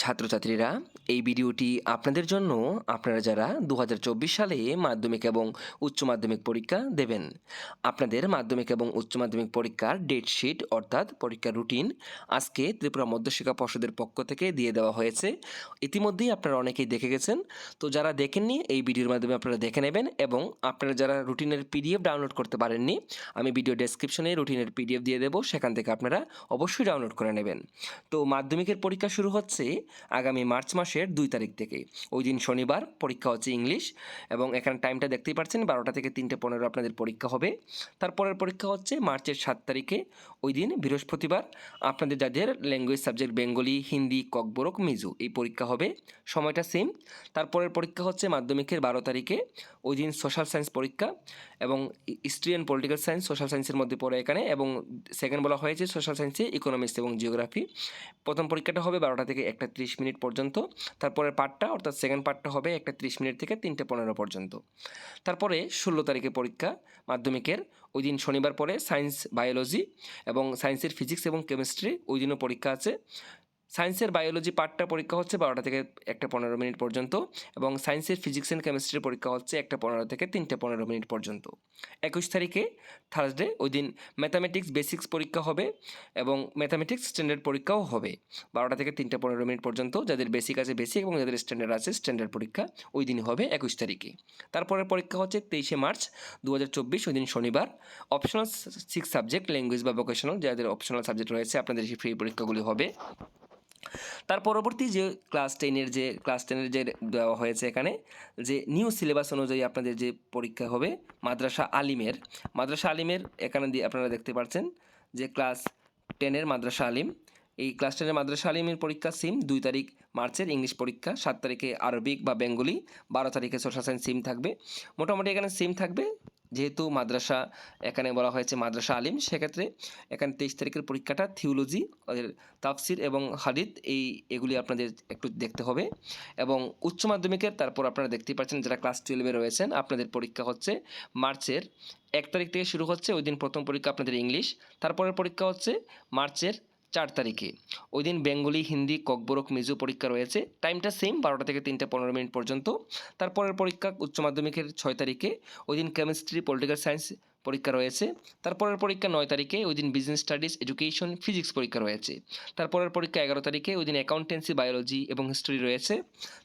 ছাত্রছাত্রীরা, এই ভিডিওটি আপনাদের জন্য আপনারা যারা দু হাজার চব্বিশ সালে মাধ্যমিক এবং উচ্চ মাধ্যমিক পরীক্ষা দেবেন, আপনাদের মাধ্যমিক এবং উচ্চ মাধ্যমিক পরীক্ষার ডেটশিট অর্থাৎ পরীক্ষার রুটিন আজকে ত্রিপুরা মধ্যশিক্ষা পর্ষদের পক্ষ থেকে দিয়ে দেওয়া হয়েছে। ইতিমধ্যেই আপনারা অনেকেই দেখে গেছেন। তো যারা দেখেননি, এই ভিডিওর মাধ্যমে আপনারা দেখে নেবেন এবং আপনারা যারা রুটিনের পিডিএফ ডাউনলোড করতে পারেননি, আমি ভিডিও ডেসক্রিপশনে রুটিনের পিডিএফ দিয়ে দেবো, সেখান থেকে আপনারা অবশ্যই ডাউনলোড করে নেবেন। তো মাধ্যমিকের পরীক্ষা শুরু হচ্ছে আগামী মার্চ মাসের দুই তারিখ থেকে। ওই দিন শনিবার, পরীক্ষা হচ্ছে ইংলিশ এবং এখানে টাইমটা দেখতেই পাচ্ছেন, বারোটা থেকে তিনটে পনেরো আপনাদের পরীক্ষা হবে। তারপরের পরীক্ষা হচ্ছে মার্চের সাত তারিখে, ওই দিন বৃহস্পতিবার। আপনাদের যাদের language subject Bengali, Hindi, Kokborok, Mizo, এই পরীক্ষা হবে, সময়টা সেম তারপরের পরীক্ষা হচ্ছে মাধ্যমিকের বারো তারিখে, ওই দিন সোশ্যাল সায়েন্স পরীক্ষা এবং history and political science social সায়েন্সের মধ্যে পড়ে এখানে এবং সেকেন্ড বলা হয়েছে সোশ্যাল সায়েন্সে ইকোনমিক্স এবং জিওগ্রাফি প্রথম পরীক্ষাটা হবে বারোটা থেকে একটা ত্রিশ মিনিট পর্যন্ত তারপরে পার্টটা অর্থাৎ সেকেন্ড পার্টটা হবে একটা ত্রিশ মিনিট থেকে তিনটে পনেরো পর্যন্ত। তারপরে ষোলো তারিখে পরীক্ষা মাধ্যমিকের, ওই দিন শনিবার পরে সায়েন্স বায়োলজি এবং সায়েন্সের ফিজিক্স এবং কেমিস্ট্রি ওই দিনও পরীক্ষা আছে। সায়েন্সের বায়োলজি পার্টটা পরীক্ষা হচ্ছে বারোটা থেকে একটা পনেরো মিনিট পর্যন্ত এবং সায়েন্সের ফিজিক্স অ্যান্ড কেমিস্ট্রির পরীক্ষা হচ্ছে একটা পনেরো থেকে তিনটে পনেরো মিনিট পর্যন্ত। একুশ তারিখে থার্সডে ওই দিন ম্যাথামেটিক্স বেসিক্স পরীক্ষা হবে এবং ম্যাথামেটিক্স স্ট্যান্ডার্ড পরীক্ষাও হবে। বারোটা থেকে তিনটে পনেরো মিনিট পর্যন্ত যাদের বেসিক আছে বেসিক এবং যাদের স্ট্যান্ডার্ড আছে স্ট্যান্ডার্ড পরীক্ষা ওই দিনই হবে একুশ তারিখে। তারপরে পরীক্ষা হচ্ছে তেইশে মার্চ দু হাজার চব্বিশ, ওই দিন শনিবার। অপশনাল সিক্স সাবজেক্ট ল্যাঙ্গুয়েজ বা ভোকেশনাল যাদের অপশনাল সাবজেক্ট রয়েছে আপনাদের সেই ফ্রি পরীক্ষাগুলি হবে। তার পরবর্তী যে ক্লাস টেনের যে ক্লাস টেনের যে দেওয়া হয়েছে এখানে, যে নিউ সিলেবাস অনুযায়ী আপনাদের যে পরীক্ষা হবে, মাদ্রাসা আলিমের মাদ্রাসা আলিমের এখানে দিয়ে আপনারা দেখতে পাচ্ছেন যে ক্লাস টেনের মাদ্রাসা আলিম, এই ক্লাস টেনের মাদ্রাসা আলিমের পরীক্ষা সিম দুই তারিখ মার্চের ইংলিশ পরীক্ষা, সাত তারিখে আরবিক বা বেঙ্গলি, বারো তারিখে সোশ্যাল সায়েন্স সিম থাকবে। মোটামুটি এখানে সিম থাকবে। যেহেতু মাদ্রাসা, এখানে বলা হয়েছে মাদ্রাসা আলিম, সেক্ষেত্রে এখানে তেইশ তারিখের পরীক্ষাটা থিওলজি তাফসির এবং হাদিদ, এই এগুলি আপনাদের একটু দেখতে হবে। এবং উচ্চ মাধ্যমিকের, তারপর আপনারা দেখতেই পাচ্ছেন যারা ক্লাস টুয়েলভে রয়েছেন, আপনাদের পরীক্ষা হচ্ছে মার্চের এক তারিখ থেকে শুরু হচ্ছে, ওই দিন প্রথম পরীক্ষা আপনাদের ইংলিশ, তারপরের পরীক্ষা হচ্ছে মার্চের চার তারিখে। ওই দিন বেঙ্গলি, হিন্দি, ককবরক, মিজু পরীক্ষা রয়েছে। টাইমটা সেম বারোটা থেকে তিনটে পনেরো মিনিট পর্যন্ত। তারপরের পরীক্ষা উচ্চ মাধ্যমিকের ছয় তারিখে। ওই দিন কেমিস্ট্রি পলিটিক্যাল সায়েন্স পরীক্ষা রয়েছে। তারপরের পরীক্ষা নয় তারিখে। ওই দিন বিজনেস স্টাডিজ এডুকেশন ফিজিক্স পরীক্ষা রয়েছে। তারপরের পরীক্ষা এগারো তারিখে। ওই দিন অ্যাকাউন্টেন্সি বায়োলজি এবং হিস্ট্রি রয়েছে।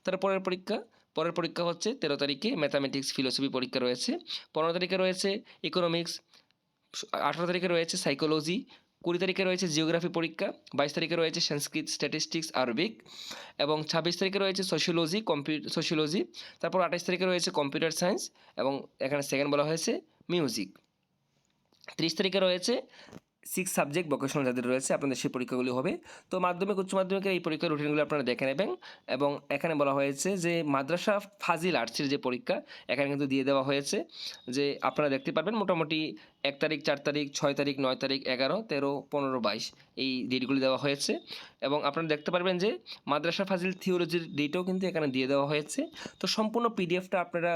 তারপরের পরীক্ষা, পরের পরীক্ষা হচ্ছে তেরো তারিখে। ম্যাথামেটিক্স ফিলোসফি পরীক্ষা রয়েছে। পনেরো তারিখে রয়েছে ইকোনমিক্স আঠারো তারিখে রয়েছে সাইকোলজি কুড়ি তারিখে রয়েছে জিওগ্রাফি পরীক্ষা, বাইশ তারিখে রয়েছে সংস্কৃত স্ট্যাটিস্টিক্স আরবিক, এবং ছাব্বিশ তারিখে রয়েছে সোশিওলজি কম্পিউ সোশিওলজি তারপর আঠাশ তারিখে রয়েছে কম্পিউটার সায়েন্স এবং এখানে সেকেন্ড বলা হয়েছে মিউজিক ত্রিশ তারিখে রয়েছে সিক্স সাবজেক্ট ভোকেশনাল যাদের রয়েছে, আপনাদের সেই পরীক্ষাগুলি হবে। তো মাধ্যমিক, উচ্চ মাধ্যমিকের এই পরীক্ষার রুটিনগুলো আপনারা দেখে নেবেন এবং এখানে বলা হয়েছে যে মাদ্রাসা ফাজিল আর্টসের যে পরীক্ষা, এখানে কিন্তু দিয়ে দেওয়া হয়েছে যে আপনারা দেখতে পারবেন মোটামুটি এক তারিখ, চার তারিখ, ছয় তারিখ, নয় তারিখ, এগারো, তেরো, পনেরো, বাইশ এই ডেটগুলি দেওয়া হয়েছে। এবং আপনারা দেখতে পারবেন যে মাদ্রাসা ফাজিল থিওলজির ডেটও কিন্তু এখানে দিয়ে দেওয়া হয়েছে। তো সম্পূর্ণ পিডিএফটা আপনারা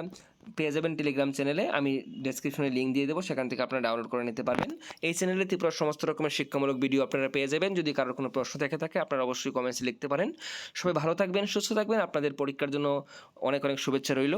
পেয়ে যাবেন টেলিগ্রাম চ্যানেলে আমি ডেসক্রিপশনে লিঙ্ক দিয়ে দেবো, সেখান থেকে আপনারা ডাউনলোড করে নিতে পারবেন। এই চ্যানেলে ত্রিপুরার সমস্ত রকমের শিক্ষামূলক ভিডিও আপনারা পেয়ে যাবেন। যদি কারোর কোনো প্রশ্ন থেকে থাকে, আপনারা অবশ্যই কমেন্টসে লিখতে পারেন। সবাই ভালো থাকবেন, সুস্থ থাকবেন। আপনাদের পরীক্ষার জন্য অনেক অনেক শুভেচ্ছা রইল।